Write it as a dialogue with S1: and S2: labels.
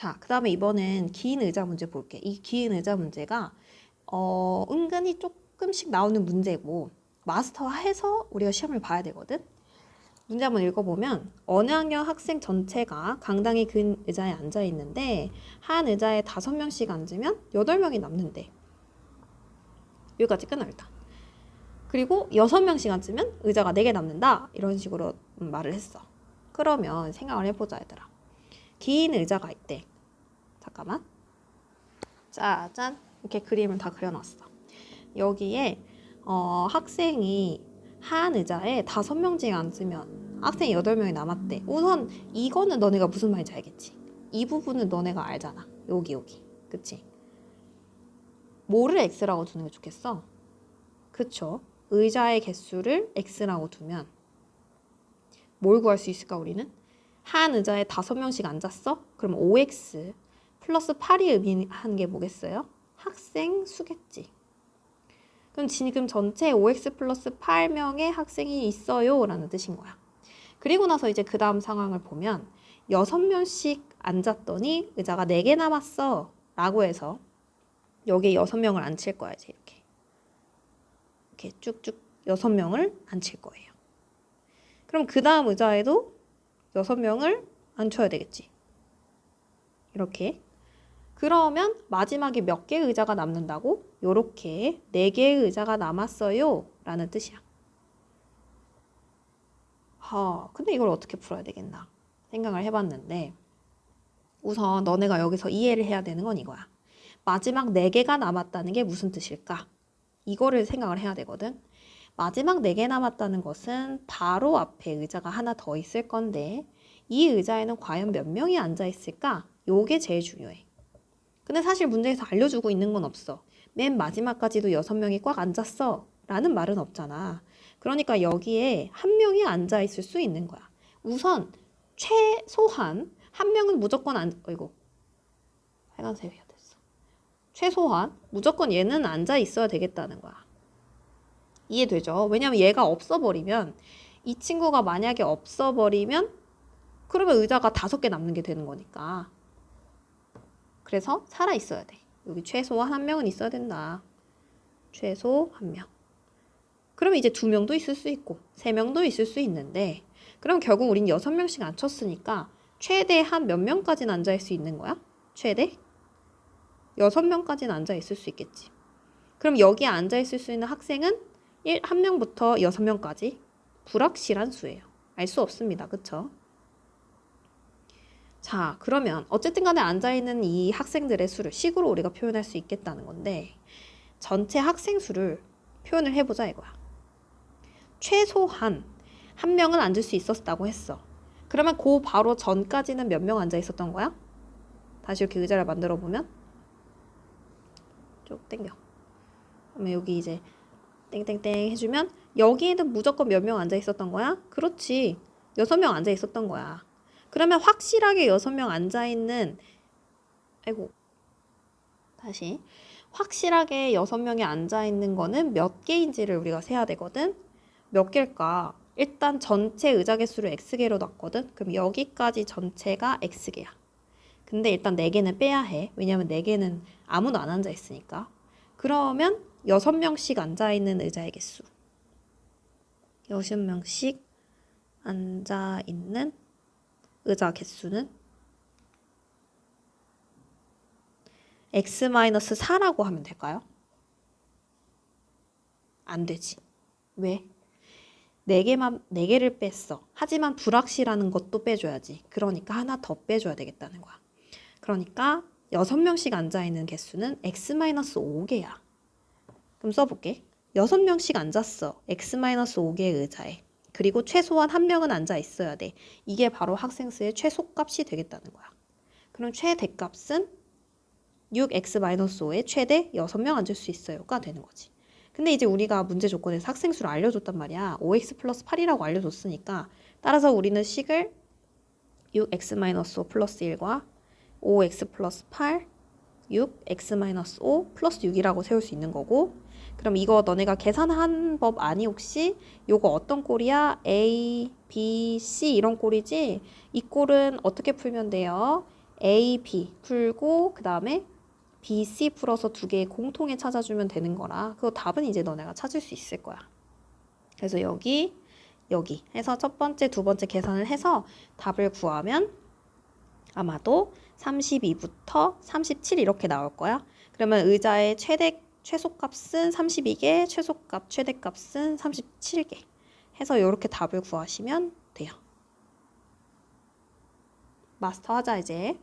S1: 자, 그 다음에 이번엔 긴 의자 문제 볼게. 이 긴 의자 문제가, 어, 은근히 조금씩 나오는 문제고, 마스터해서 우리가 시험을 봐야 되거든? 문제 한번 읽어보면, 어느 학년 학생 전체가 강당의 긴 의자에 앉아 있는데, 한 의자에 다섯 명씩 앉으면 여덟 명이 남는데. 여기까지 끊어, 일단. 그리고 여섯 명씩 앉으면 의자가 네 개 남는다. 이런 식으로 음, 말을 했어. 그러면 생각을 해보자, 얘들아. 긴 의자가 있대. 잠깐만. 짜잔. 이렇게 그림을 다 그려놨어. 여기에 어, 학생이 한 의자에 다섯 명씩 앉으면 학생이 여덟 명이 남았대. 우선 이거는 너네가 무슨 말인지 알겠지? 이 부분은 너네가 알잖아. 여기 여기. 그치? 뭐를 x라고 두는 게 좋겠어? 그쵸? 의자의 개수를 x라고 두면 뭘 구할 수 있을까 우리는? 한 의자에 다섯 명씩 앉았어? 그럼 5x 플러스 8이 의미하는 게 뭐겠어요? 학생 수겠지. 그럼 지금 전체 5x 플러스 8명의 학생이 있어요 라는 뜻인 거야. 그리고 나서 이제 그 다음 상황을 보면 6명씩 앉았더니 의자가 4개 남았어 라고 해서 여기에 6명을 앉힐 거야 이제 이렇게. 이렇게 쭉쭉 6명을 앉힐 거예요. 그럼 그 다음 의자에도 여섯 명을 앉혀야 되겠지. 이렇게. 그러면 마지막에 몇 개의 의자가 남는다고? 요렇게 네 개의 의자가 남았어요. 라는 뜻이야. 하, 근데 이걸 어떻게 풀어야 되겠나? 생각을 해봤는데, 우선 너네가 여기서 이해를 해야 되는 건 이거야. 마지막 네 개가 남았다는 게 무슨 뜻일까? 이거를 생각을 해야 되거든. 마지막 네 개 남았다는 것은 바로 앞에 의자가 하나 더 있을 건데 이 의자에는 과연 몇 명이 앉아 있을까? 요게 제일 중요해. 근데 사실 문제에서 알려주고 있는 건 없어. 맨 마지막까지도 여섯 명이 꽉 앉았어. 라는 말은 없잖아. 그러니까 여기에 한 명이 앉아 있을 수 있는 거야. 우선 최소한 한 명은 무조건 앉, 어이고. 빨간색이 됐어. 최소한 무조건 얘는 앉아 있어야 되겠다는 거야. 이해되죠? 왜냐면 얘가 없어 버리면 이 친구가 만약에 없어 버리면 그러면 의자가 다섯 개 남는 게 되는 거니까. 그래서 살아 있어야 돼. 여기 최소한 한 명은 있어야 된다. 최소 한 명. 그러면 이제 두 명도 있을 수 있고 세 명도 있을 수 있는데 그럼 결국 우린 여섯 명씩 앉혔으니까 최대 한 몇 명까지는 앉아 있을 수 있는 거야? 최대? 여섯 명까지는 앉아 있을 수 있겠지. 그럼 여기에 앉아 있을 수 있는 학생은 1, 한 명부터 여섯 명까지 불확실한 수예요. 알 수 없습니다. 그쵸? 자, 그러면 어쨌든 간에 앉아있는 이 학생들의 수를 식으로 우리가 표현할 수 있겠다는 건데 전체 학생 수를 표현을 해보자 이거야. 최소한 한 명은 앉을 수 있었다고 했어. 그러면 그 바로 전까지는 몇 명 앉아 있었던 거야? 다시 이렇게 의자를 만들어 보면 쭉 당겨. 그러면 여기 이제 땡땡땡 해주면 여기에는 무조건 몇 명 앉아 있었던 거야? 그렇지. 여섯 명 앉아 있었던 거야. 그러면 확실하게 여섯 명 앉아 있는 아이고 다시 확실하게 여섯 명이 앉아 있는 거는 몇 개인지를 우리가 세야 되거든. 몇 개일까? 일단 전체 의자 개수를 x개로 놨거든. 그럼 여기까지 전체가 x개야. 근데 일단 네 개는 빼야 해. 왜냐면 네 개는 아무도 안 앉아 있으니까. 그러면 여섯 명씩 앉아 있는 의자의 개수. 여섯 명씩 앉아 있는 의자 개수는 x-4라고 하면 될까요? 안 되지. 왜? 네 개만 네 개를 뺐어. 하지만 불확실하는 것도 빼줘야지. 그러니까 하나 더 빼줘야 되겠다는 거야. 그러니까 여섯 명씩 앉아 있는 개수는 x-5개야. 그럼 써볼게. 여섯 명씩 앉았어. x-5개의 의자에. 그리고 최소한 한 명은 앉아 있어야 돼. 이게 바로 학생 수의 최소값이 되겠다는 거야. 그럼 최대값은 6x-5에 최대 6명 앉을 수 있어요가 되는 거지. 근데 이제 우리가 문제 조건에서 학생 수를 알려줬단 말이야. 5x 플러스 8이라고 알려줬으니까 따라서 우리는 식을 6x-5 플러스 1과 5x 플러스 8, 6x-5 플러스 6이라고 세울 수 있는 거고 그럼 이거 너네가 계산한 법 아니 혹시? 요거 어떤 꼴이야? A, B, C 이런 꼴이지? 이 꼴은 어떻게 풀면 돼요? A, B 풀고 그 다음에 B, C 풀어서 두개 공통에 찾아주면 되는 거라 그 답은 이제 너네가 찾을 수 있을 거야. 그래서 여기 여기 해서 첫 번째, 두 번째 계산을 해서 답을 구하면 아마도 32부터 37 이렇게 나올 거야. 그러면 의자의 최대 최소값은 32개, 최소값 최대값은 37개. 해서 이렇게 답을 구하시면 돼요. 마스터 하자 이제.